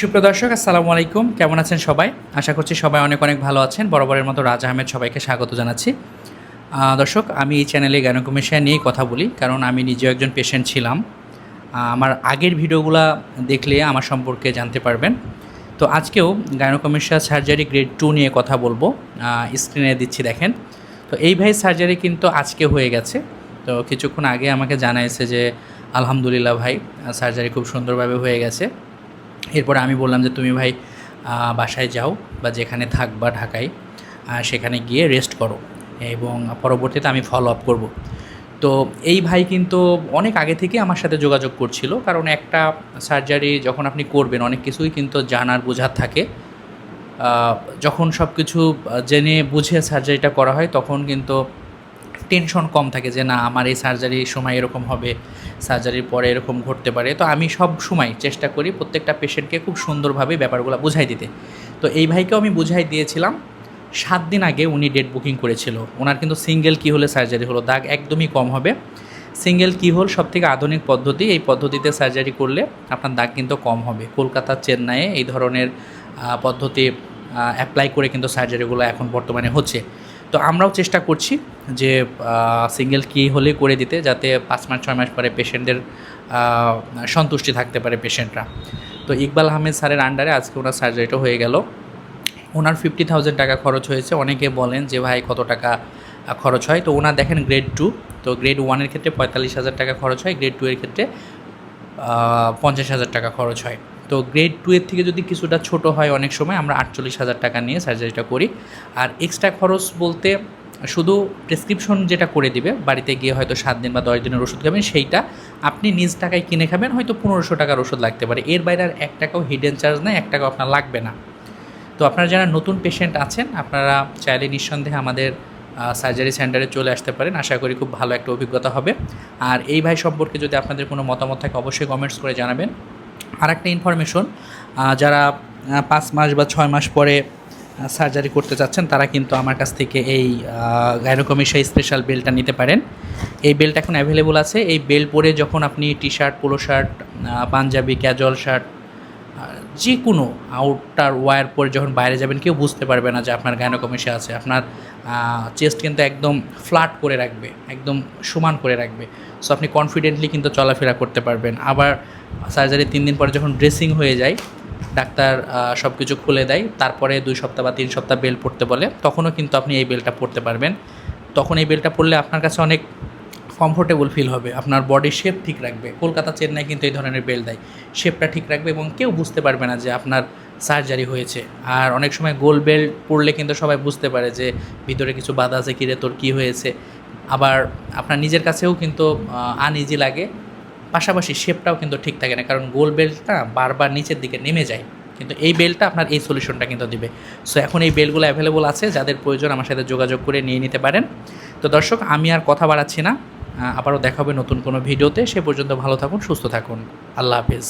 সুপ্রদর্শক আসসালামু আলাইকুম। কেমন আছেন সবাই? আশা করছি সবাই অনেক অনেক ভালো আছেন। বরাবরের মতো রাজা আহমেদ সবাইকে স্বাগত জানাচ্ছি। দর্শক, আমি এই চ্যানেলে গ্যানোকমেশিয়া নিয়েই কথা বলি, কারণ আমি নিজেও একজন পেশেন্ট ছিলাম। আমার আগের ভিডিওগুলা দেখলে আমার সম্পর্কে জানতে পারবেন। তো আজকেও গায়নোকমেশিয়া সার্জারি গ্রেড টু নিয়ে কথা বলব। স্ক্রিনে দিচ্ছি, দেখেন। তো এই ভাই সার্জারি কিন্তু আজকে হয়ে গেছে। তো কিছুক্ষণ আগে আমাকে জানাইছে যে, আলহামদুলিল্লাহ ভাই সার্জারি খুব সুন্দরভাবে হয়ে গেছে। এরপরে আমি বললাম যে তুমি ভাই বাসায় যাও বা যেখানে থাকবা ঢাকায় সেখানে গিয়ে রেস্ট করো এবং পরবর্তীতে আমি ফলো আপ করব। তো এই ভাই কিন্তু অনেক আগে থেকে আমার সাথে যোগাযোগ করছিল, কারণ একটা সার্জারি যখন আপনি করবেন, অনেক কিছুই কিন্তু জানার বোঝার থাকে। যখন সব কিছু জেনে বুঝে সার্জারিটা করা হয়, তখন কিন্তু টেনশন কম থাকে যে না, আমার এই সার্জারির সময় এরকম হবে সার্জারির পরে এরকম ঘটতে পারে। তো আমি সব সময় চেষ্টা করি প্রত্যেকটা পেশেন্টকে খুব সুন্দরভাবে ব্যাপারগুলো বুঝাই দিতে। তো এই ভাইকেও আমি বুঝাই দিয়েছিলাম, সাত দিন আগে উনি ডেট বুকিং করেছিল। ওনার কিন্তু সিঙ্গেল কি হলে সার্জারি হলো, দাগ একদমই কম হবে। সিঙ্গেল কি হোল সব থেকে আধুনিক পদ্ধতি, এই পদ্ধতিতে সার্জারি করলে আপনার দাগ কিন্তু কম হবে। কলকাতা চেন্নাইয়ে এই ধরনের পদ্ধতি অ্যাপ্লাই করে কিন্তু সার্জারিগুলো এখন বর্তমানে হচ্ছে। তো আমরাও চেষ্টা করছি যে সিঙ্গেল কি হলে করে দিতে যাতে পাঁচ মাস, ছয় মাস পরে পেশেন্টদের সন্তুষ্টি থাকতে পারে পেশেন্টরা তো ইকবাল আহমেদ স্যারের আন্ডারে আজকে ওনার সার্জারিটা হয়ে গেল। ওনার ফিফটি থাউজেন্ড টাকা খরচ হয়েছে। অনেকে বলেন যে, ভাই, কত টাকা খরচ হয়? তো ওনার দেখেন গ্রেড টু তো গ্রেড ওয়ানের ক্ষেত্রে পঁয়তাল্লিশ হাজার টাকা খরচ হয়। গ্রেড টু এর ক্ষেত্রে পঞ্চাশ হাজার টাকা খরচ হয়। তো গ্রেড টু এর থেকে যদি কিছুটা ছোট হয় অনেক সময়, আমরা আটচল্লিশ হাজার টাকা নিয়ে সার্জারিটা করি। আর এক্সট্রা খরচ বলতে শুধু প্রেসক্রিপশন যেটা করে দিবে, বাড়িতে গিয়ে হয়তো সাত দিন বা দশ দিনের ওষুধ খাবেন, সেইটা আপনি নিজ টাকায় কিনে খাবেন, হয়তো পনেরোশো টাকার ওষুধ লাগতে পারে। এর বাইরে আর এক টাকাও হিডেন চার্জ নেই, এক টাকাও আপনার লাগবে না। তো আপনারা যারা নতুন পেশেন্ট আছেন, আপনারা চাইলে নিঃসন্দেহে আমাদের সার্জারি সেন্টারে চলে আসতে পারেন। আশা করি খুব ভালো একটা অভিজ্ঞতা হবে। আর এই ভাই সম্পর্কে যদি আপনাদের কোনো মতামত থাকে, অবশ্যই কমেন্টস করে জানাবেন। আর একটা ইনফরমেশন যারা পাঁচ মাস বা ছয় মাস পরে সার্জারি করতে চাচ্ছেন, তারা কিন্তু আমার কাছ থেকে এই গাইনোকমিশা স্পেশাল বেলটা নিতে পারেন। এই বেলটা এখন অ্যাভেলেবল আছে। এই বেল পরে যখন আপনি T shirt polo shirt panjabi casual shirt যে কোনো আউটার ওয়্যার পরে যখন বাইরে যাবেন, কেউ বুঝতে পারবে না যে আপনার গাইনোকমেশিয়া আছে। আপনার চেস্ট কিন্তু একদম ফ্ল্যাট করে রাখবে, একদম সমান করে রাখবে। সো আপনি কনফিডেন্টলি কিন্তু চলাফেরা করতে পারবেন। আবার সার্জারি তিন দিন পরে যখন ড্রেসিং হয়ে যায়, ডাক্তার সব কিছু খুলে দেয়। তারপরে দুই সপ্তাহ বা তিন সপ্তাহ বেল পড়তে বলে। তখনও কিন্তু আপনি এই বেলটা পড়তে পারবেন। তখন এই বেলটা পড়লে আপনার কাছে অনেক কমফোর্টেবল ফিল হবে। আপনার বডি শেপ ঠিক রাখবে। কলকাতা চেন্নাই কিন্তু এই ধরনের বেল দেয়। শেপটা ঠিক রাখবে এবং কেউ বুঝতে পারবে না যে আপনার সার্জারি হয়েছে। আর অনেক সময় গোল বেল্ট পরলে কিন্তু সবাই বুঝতে পারে যে ভিতরে কিছু বাধা আছে, কিরে তোর কী হয়েছে? আবার আপনার নিজের কাছেও কিন্তু আনইজি লাগে। পাশাপাশি শেপটাও কিন্তু ঠিক থাকে না। কারণ গোল বেল্টটা বারবার নিচের দিকে নেমে যায়। কিন্তু এই বেলটা আপনার এই সলিউশনটা কিন্তু দিবে। সো এখন এই বেলগুলো অ্যাভেলেবল আছে। যাদের প্রয়োজন আমার সাথে যোগাযোগ করে নিয়ে নিতে পারেন। তো দর্শক, আমি আর কথা বাড়াচ্ছি না। আবারও দেখা হবে নতুন কোনো ভিডিওতে। সে পর্যন্ত ভালো থাকুন সুস্থ থাকুন। আল্লাহ হাফিজ।